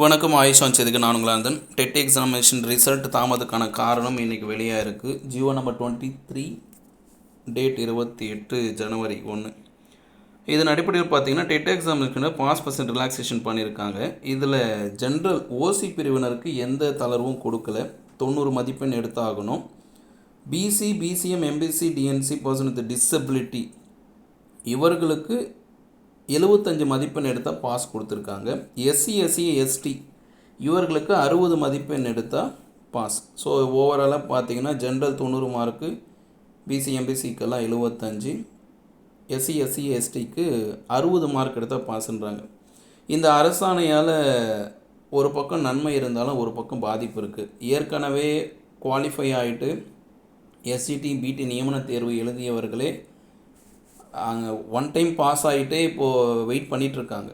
வணக்கம் ஆயுஷ் வச்சதுக்கு நான் உங்களாந்தன் டெட் எக்ஸாமினேஷன் ரிசல்ட் தாமதக்கான காரணம் இன்றைக்கி வெளியாக இருக்குது G O number twenty three date இருபத்தி எட்டு ஜனவரி ஒன்று இதன் அடிப்படையில் பார்த்தீங்கன்னா TET examination pass percent relaxation பண்ணியிருக்காங்க. இதில் ஜென்ரல் ஓசி பிரிவினருக்கு எந்த தளர்வும் கொடுக்கல. தொண்ணூறு மதிப்பெண் எடுத்தாகணும். BC BCM MBC DNC person with disability இவர்களுக்கு எழுபத்தஞ்சு மதிப்பெண் எடுத்தால் பாஸ் கொடுத்துருக்காங்க. எஸ்சி எஸ்சி எஸ்டி இவர்களுக்கு அறுபது மதிப்பெண் எடுத்தால் பாஸ். ஸோ ஓவராலாக பார்த்தீங்கன்னா ஜென்ரல் தொண்ணூறு மார்க்கு பிசி எம்பிசிக்கெல்லாம் எழுபத்தஞ்சு எஸ்சி எஸ்சி எஸ்டிக்கு அறுபது மார்க் எடுத்தால் பாஸ்ன்றாங்க. இந்த அரசாணையால் ஒரு பக்கம் நன்மை இருந்தாலும் ஒரு பக்கம் பாதிப்பு இருக்குது ஏற்கனவே குவாலிஃபை ஆகிட்டு எஸ்சிடி பிடி நியமன தேர்வு எழுதியவர்களே அங்கே ஒன் டைம் பாஸ் ஆகிட்டே இப்போது வெயிட் பண்ணிகிட்ருக்காங்க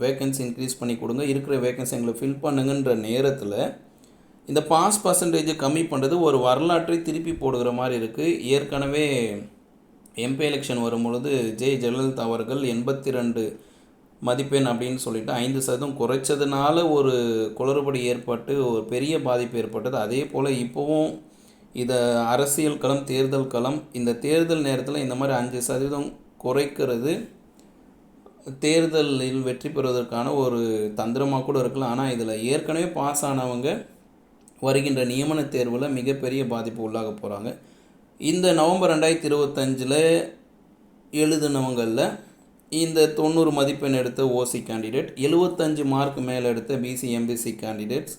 வேக்கன்சி இன்க்ரீஸ் பண்ணி கொடுங்க. இருக்கிற வேக்கன்சி எங்களை ஃபில் பண்ணுங்கன்ற நேரத்தில் இந்த பாஸ் பர்சன்டேஜை கம்மி பண்ணுறது ஒரு வரலாற்றை திருப்பி போடுகிற மாதிரி இருக்குது ஏற்கனவே எம்பி எலெக்ஷன் வரும்பொழுது ஜே ஜெயலலிதா அவர்கள் எண்பத்தி ரெண்டு மதிப்பெண் அப்படின்னு சொல்லிட்டு ஐந்து சதவீதம் குறைச்சதுனால ஒரு குளறுபடி ஏற்பட்டு ஒரு பெரிய பாதிப்பு ஏற்பட்டது. அதே போல் இப்போவும் இதை அரசியல் களம் தேர்தல் களம் இந்த தேர்தல் நேரத்தில் இந்த மாதிரி அஞ்சு சதவீதம் குறைக்கிறது. தேர்தலில் வெற்றி பெறுவதற்கான ஒரு தந்திரமாக கூட இருக்கலாம். ஆனால் இதில் ஏற்கனவே பாஸ் ஆனவங்க வருகின்ற நியமன தேர்வில் மிகப்பெரிய பாதிப்பு உள்ளாக போகிறாங்க இந்த நவம்பர் ரெண்டாயிரத்தி இருபத்தஞ்சில் எழுதினவங்களில் இந்த தொண்ணூறு மதிப்பெண் எடுத்த ஓசி கேண்டிடேட் எழுபத்தஞ்சு மார்க் மேலே எடுத்த பிசி எம்பிசி கேண்டிடேட்ஸ்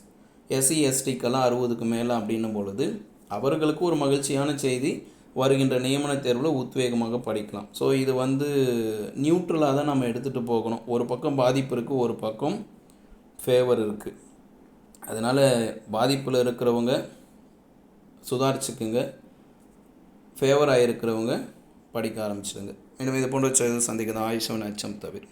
எஸ்சி எஸ்டிக்கெல்லாம் அறுபதுக்கு மேலே அப்படின்னும் பொழுது அவர்களுக்கு ஒரு மகிழ்ச்சியான செய்தி. வருகின்ற நியமன தேர்வில் உத்வேகமாக படிக்கலாம். ஸோ இது வந்து நியூட்ரலாக தான் நம்ம எடுத்துகிட்டு போகணும். ஒரு பக்கம் பாதிப்பு இருக்குது ஒரு பக்கம் ஃபேவர் இருக்குது அதனால் பாதிப்பில் இருக்கிறவங்க சுதாரிச்சுக்குங்க. ஃபேவராக இருக்கிறவங்க படிக்க ஆரம்பிச்சிடுங்க. மேலும் இது போன்ற செயல் சந்திக்க தான் ஆயுஷவன் அச்சம் தவிர.